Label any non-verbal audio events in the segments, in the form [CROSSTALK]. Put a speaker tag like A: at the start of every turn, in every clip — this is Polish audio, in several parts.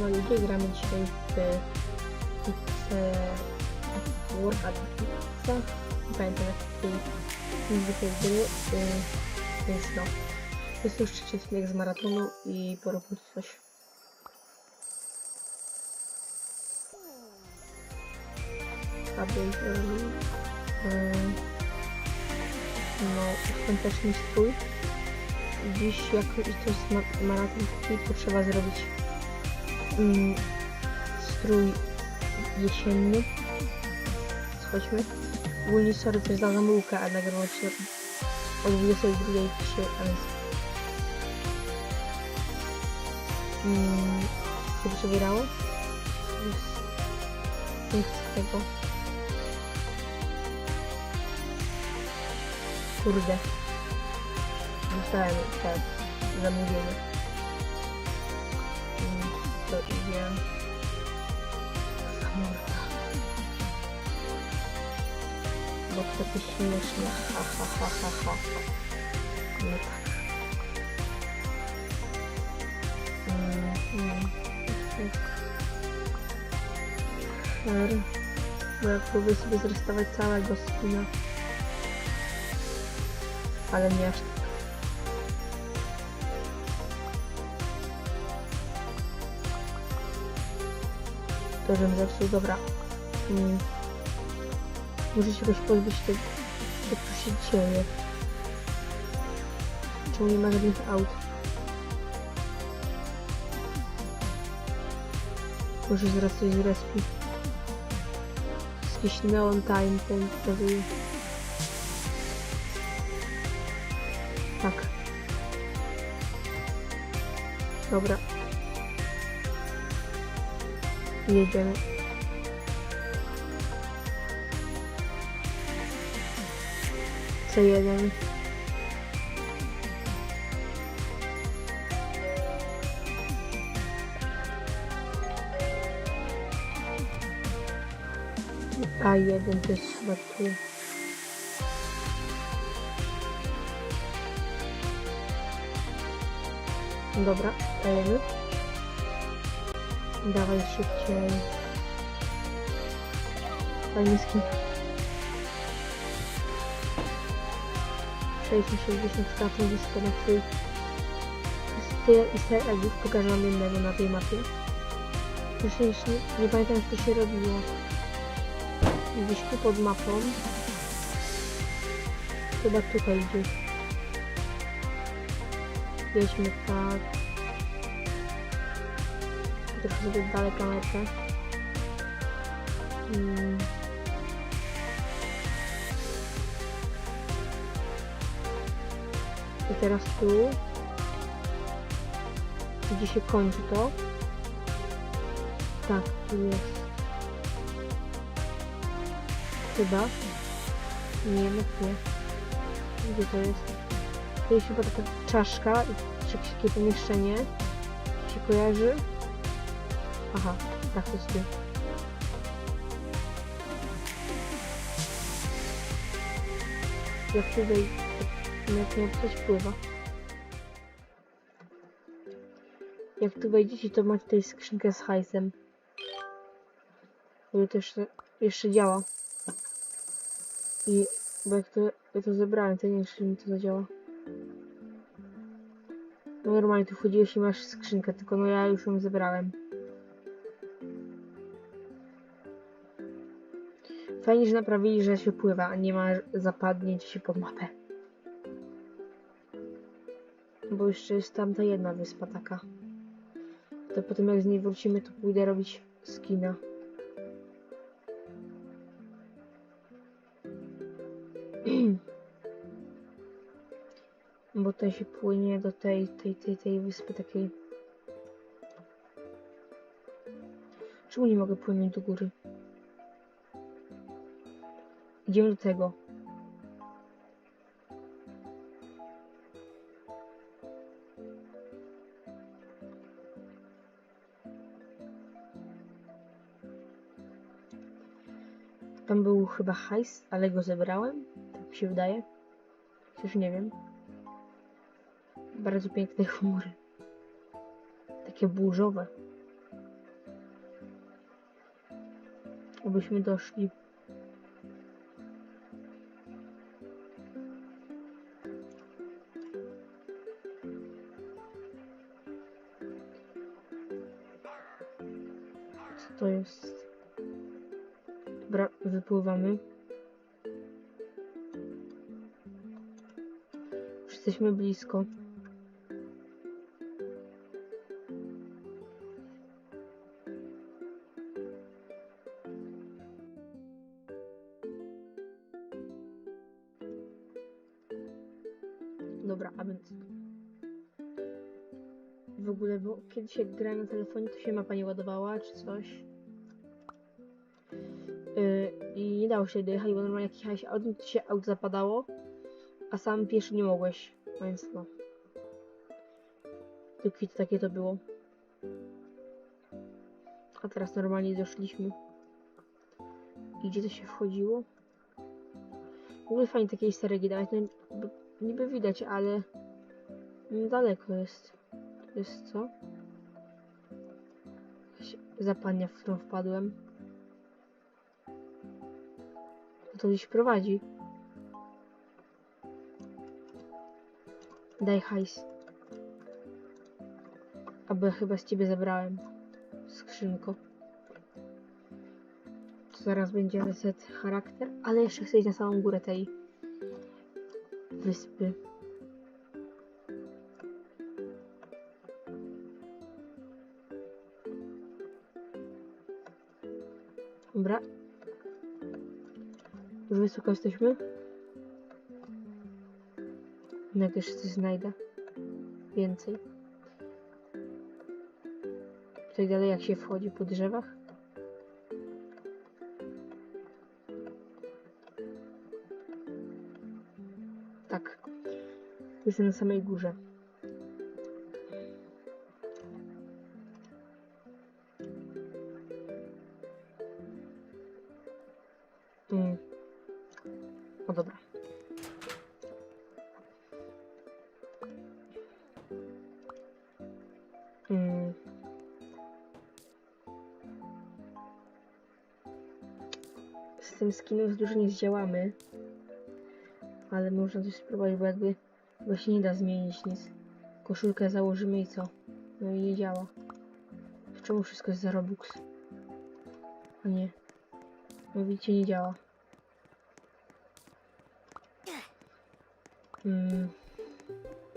A: No ludzie, gramy dzisiaj w Workout. Nie pamiętam jak tej niezwykłej gry. Więc no. Jest już trzeci odcinek z maratonu i pójść coś. Aby um, no, świąteczny strój. Dziś, jak to jest ma- maraton to trzeba zrobić mm, strój jesienny. Chodźmy. Ogólnie sorry, jest za zamyłka, a nagrywać się o 22 dzisiaj, a więc... Mm, się? Jest... Nie chcę tego. Kurde. Dostałem te zamówienie. To takie śmieszne. Ha, ha, ha, ha, ha. No tak. Mm, mm. Her. Bo ja próbuję sobie zrestować całego skina. Ale nie aż tak. To, żebym zepsuł, dobra. Mm. Muszę się jakoś pozbyć tego, co tu się dzieje. Czemu nie ma żadnych aut? Może zaraz coś zrespi. Jakiś neon time ten pokazuje. Tak. Dobra. Jedziemy. C1. A1 to jest chyba tu. Dobra, dajemy. Dawaj szybciej. Fajny. 660 stopni blisko na twój. Ty easter eggów pokażę wam jednego na tej mapie. Jeszcze nie, nie pamiętam to się robiło. Gdzieś tu pod mapą. Chyba tutaj gdzieś. Jedźmy tak. Trochę sobie daleka metę. Mm. Teraz tu. Gdzie się kończy to. Tak, tu jest. Chyba. Nie, no nie. Gdzie to jest? To jest chyba taka czaszka i jakieś takie pomieszczenie. Się kojarzy? Aha, tak to jest. Jak tutaj, jak nie coś pływa. Jak tu wejdziecie, to macie tutaj skrzynkę z hajsem. Który też jeszcze działa. I bo jak to, ja to zebrałem, to nie wiem, czy mi to zadziała. No normalnie tu wchodziłeś i masz skrzynkę, tylko no ja już ją zebrałem. Fajnie, że naprawili, że się pływa, a nie ma zapadnięć się pod mapę. Bo jeszcze jest tam ta jedna wyspa taka. To potem jak z niej wrócimy, to pójdę robić skina. [CLEARS THROAT] Bo tutaj się płynie do tej, tej, tej, tej wyspy takiej. Czemu nie mogę płynąć do góry? Idziemy do tego. Tam był chyba hajs, ale go zebrałem. Tak mi się wydaje. Już nie wiem. Bardzo piękne chmury. Takie burzowe. Obyśmy doszli. Co to jest? Dobra, wypływamy. Już jesteśmy blisko. Dobra, a więc w ogóle, bo kiedyś jak grałem na telefonie, to się mapa nie ładowała, czy coś. I nie dało się dojechać, bo normalnie jak jechałeś autem, to się aut zapadało, a sam pieszy nie mogłeś, więc no. Do kwity takie to było. A teraz normalnie doszliśmy. I gdzie to się wchodziło? W ogóle fajnie takie easter eggi dawać, no niby widać, ale daleko jest. To jest co? Jakaś Zapalnia, w którą wpadłem. To gdzieś prowadzi. Daj hajs. Aby chyba z ciebie zabrałem. Skrzynko. To zaraz będzie reset charakter, ale jeszcze chcę iść na samą górę tej wyspy. Dobra. Już wysoko jesteśmy. Jak jeszcze coś znajdę. Więcej. Tutaj dalej jak się wchodzi po drzewach. Tak. Jestem na samej górze. Mm. Z tym skinem dużo nie zdziałamy. Ale można coś spróbować, bo jakby się nie da zmienić nic. Koszulkę założymy i co? No i nie działa. Czemu wszystko jest za Robux? A nie. No widzicie, nie działa. Hmm.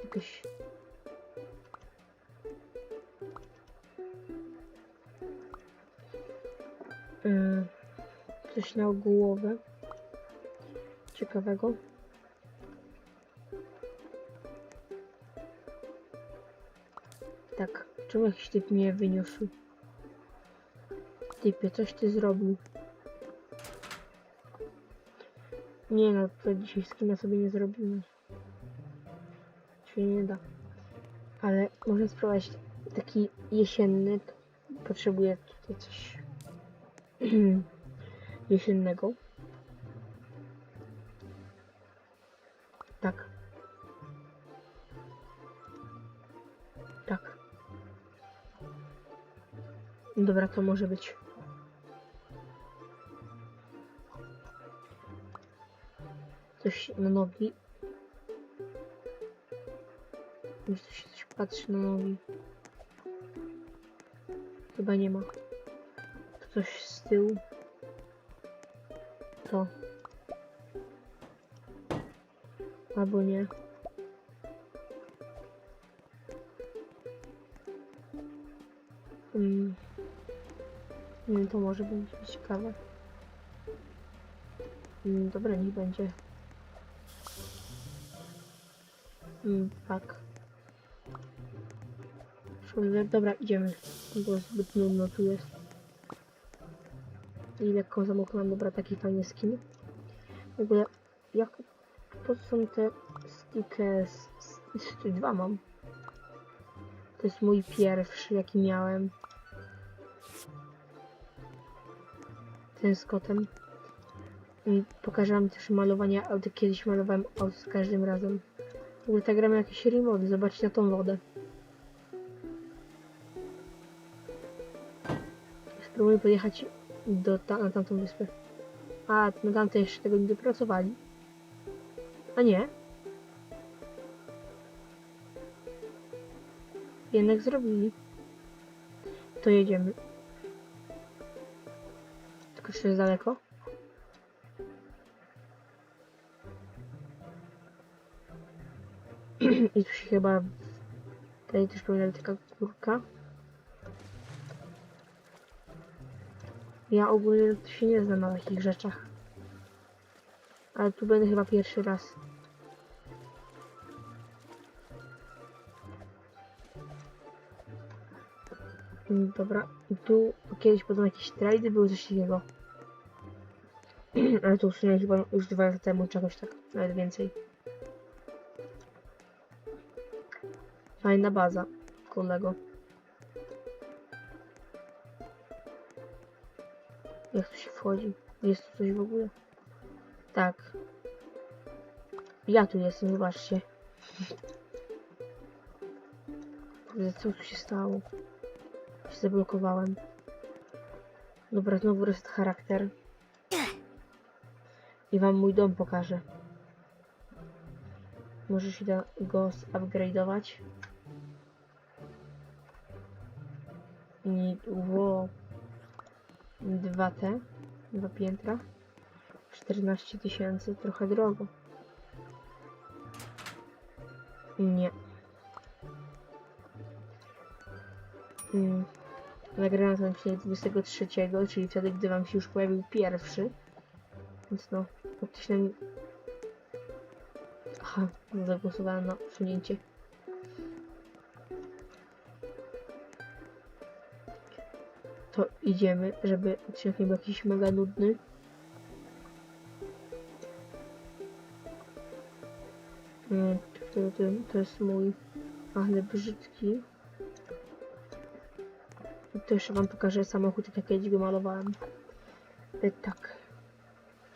A: Jakoś... Hmm. Coś na głowę. Ciekawego. Tak, czemu jakiś typ mnie wyniósł? Typie, coś ty zrobił. Nie no, to dzisiaj skina sobie nie zrobimy. Się nie da. Ale można spróbować taki jesienny. Potrzebuję tutaj coś jesiennego. Tak. Tak. Dobra, to może być. Coś na nogi. Tu się coś patrzy na nogi. Chyba nie ma. To coś z tyłu. To. Albo nie. Mm. Mm, to może będzie ciekawe. Mm, dobra, niech będzie. Mm, tak. Shoulder, dobra, idziemy. Bo zbyt nudno tu jest. I lekko zamoknąłem, dobra, taki fajny skin. W ogóle, jak... Po co są te stickers? Jeszcze dwa mam. To jest mój pierwszy, jaki miałem. Ten z kotem. Pokażę wam też malowanie aut. Kiedyś malowałem aut z każdym razem. W ogóle ta gra ma jakieś remody. Zobaczcie na tą wodę. Spróbuję podjechać do ta, na tamtą wyspę. A, na tamtej jeszcze tego nie dopracowali. A nie. Jednak zrobili. To jedziemy. Tylko to jest daleko? [CLEARS THROAT] I tu się chyba... Tutaj też powinna być taka górka. Ja ogólnie się nie znam na takich rzeczach. Ale tu będę chyba pierwszy raz. Mm, Dobra, tu kiedyś potem jakieś trajdy były coś takiego. [CLEARS THROAT] Ale to usunęli chyba już dwa lata temu, czegoś tak, nawet więcej. Fajna baza, kolego. Jak tu się wchodzi? Jest tu coś w ogóle? Tak. Ja tu jestem, zobaczcie. Co tu się stało? Się zablokowałem. Dobra, znowu reset charakter. I wam mój dom pokażę. Może się da go upgrade'ować. I wow. Dwa te, dwa piętra. 14 tysięcy, trochę drogo. Nie. Mm. Nagrałem to dzisiaj 23, czyli wtedy, gdy wam się już pojawił pierwszy. Więc no, faktycznie... Aha, zagłosowałem na usunięcie. To idziemy, żeby odcinek nie był jakiś mega nudny. Mm, to, to, to jest mój, ale brzydki. I to jeszcze wam pokażę samochód, jak ja kiedyś go malowałem. E, tak.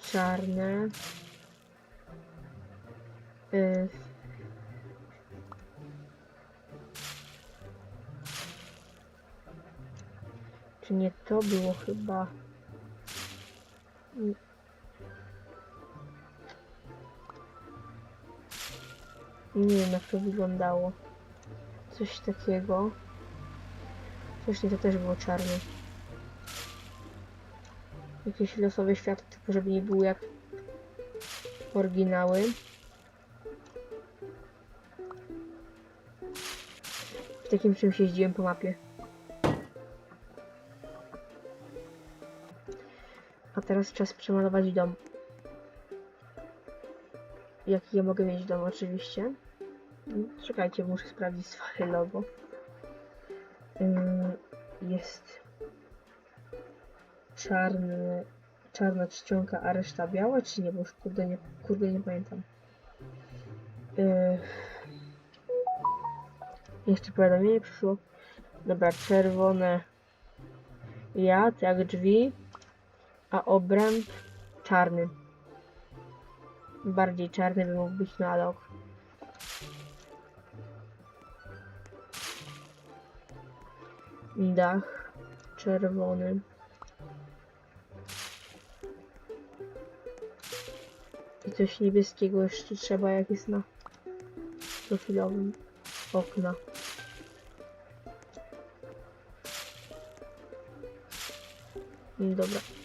A: Czarne. E, nie to było chyba? Nie wiem jak to wyglądało. Coś takiego. Zresztą to też było czarne. Jakieś losowe światło, tylko żeby nie było jak oryginały. W takim czymś jeździłem po mapie. Teraz czas przemalować dom. Jaki ja mogę mieć dom oczywiście. Czekajcie, muszę sprawdzić swoje logo. Ym, jest czarny, czarna czcionka, a reszta biała, czy nie? Bo już kurde nie, kurde nie pamiętam. Yy, jeszcze powiadomienie przyszło. Dobra, czerwone jad, jak drzwi, a obręb czarny. Bardziej czarny by mógł być, no. Dach czerwony. I coś niebieskiego jeszcze trzeba, jak jest na profilowym okna. Dobra.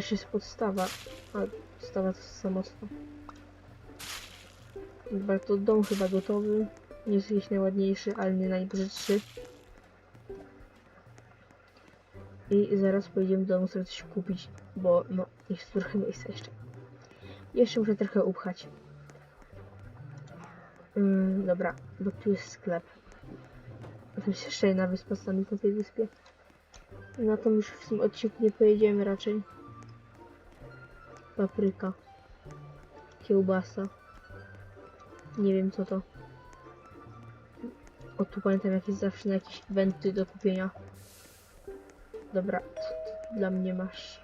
A: Jeszcze jest podstawa. A podstawa to samotna. Dobra, to dom chyba gotowy. Nie jest jakiś najładniejszy, ale nie najbrzydszy. I zaraz pojedziemy do domu sobie coś kupić, bo no, jest trochę miejsca jeszcze. Jeszcze muszę trochę upchać. Mm, dobra, bo tu jest sklep. Tam jest jeszcze jedna wyspa sami na tej wyspie. Na tą już w tym odcinku nie pojedziemy raczej. Papryka. Kiełbasa. Nie wiem co to. O, tu pamiętam jak jest zawsze na jakieś eventy do kupienia. Dobra, co dla mnie masz?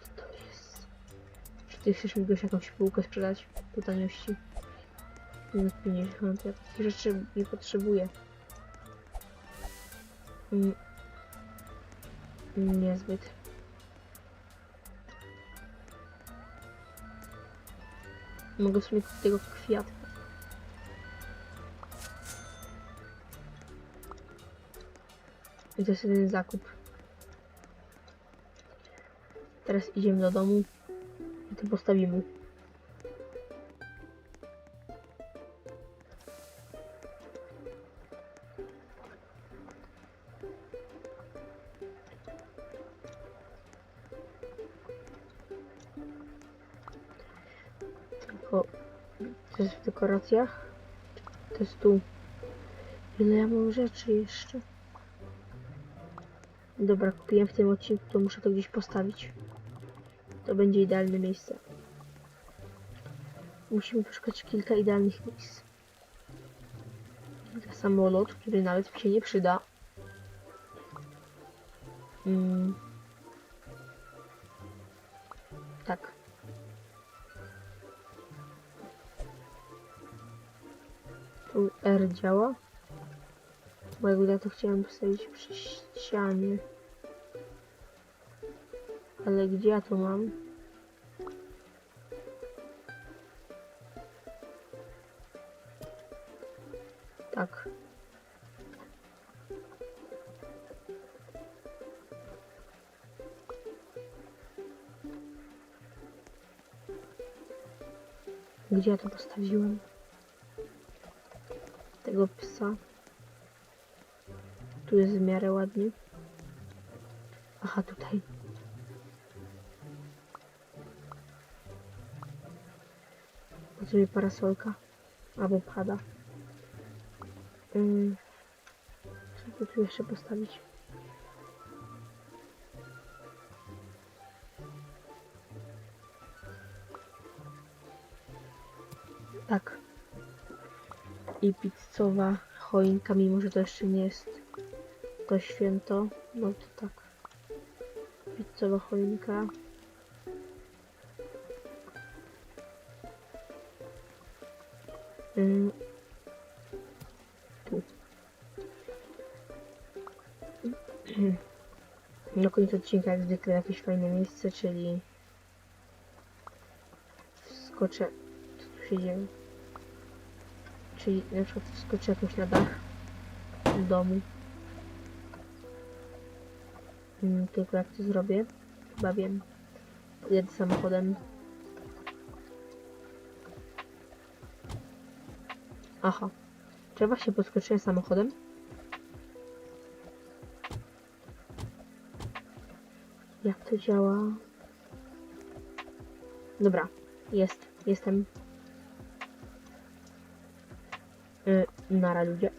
A: Co to jest? Czy ty chcesz mi goś jakąś półkę sprzedać po taniości? Nie 50, ja takich rzeczy nie potrzebuję. Mm. Niezbyt. Mogę w sumie kupić tego kwiatka. I to jest jeden zakup. Teraz idziemy do domu i to postawimy. To jest w dekoracjach. To jest tu. Ile ja mam rzeczy jeszcze? Dobra, kupiłem w tym odcinku, to muszę to gdzieś postawić. To będzie idealne miejsce. Musimy poszukać kilka idealnych miejsc. Samolot, który nawet mi się nie przyda. Mm. Tak. Tu R działa. Bo jakby ja to chciałem postawić przy ścianie. Ale gdzie ja to mam? Tak. Gdzie ja to postawiłem? Tego psa. Tu jest w miarę ładnie. Aha, tutaj. Po co mi parasolka? Albo pada. Ym. Co tu jeszcze postawić? Tak. I pizzowa choinka, mimo że to jeszcze nie jest to święto. No to tak. Pizzowa choinka. Ym. Tu. Na koniec odcinka jak zwykle jakieś fajne miejsce, czyli wskoczę, co tu się dzieje. Czyli na przykład wskoczę jakoś na dach domu. Mm, tylko jak to zrobię? Chyba wiem. Jedę samochodem. Aha. Czy właśnie podskoczyłem samochodem? Jak to działa? Dobra. Jest. Jestem. Y, nara ludzie.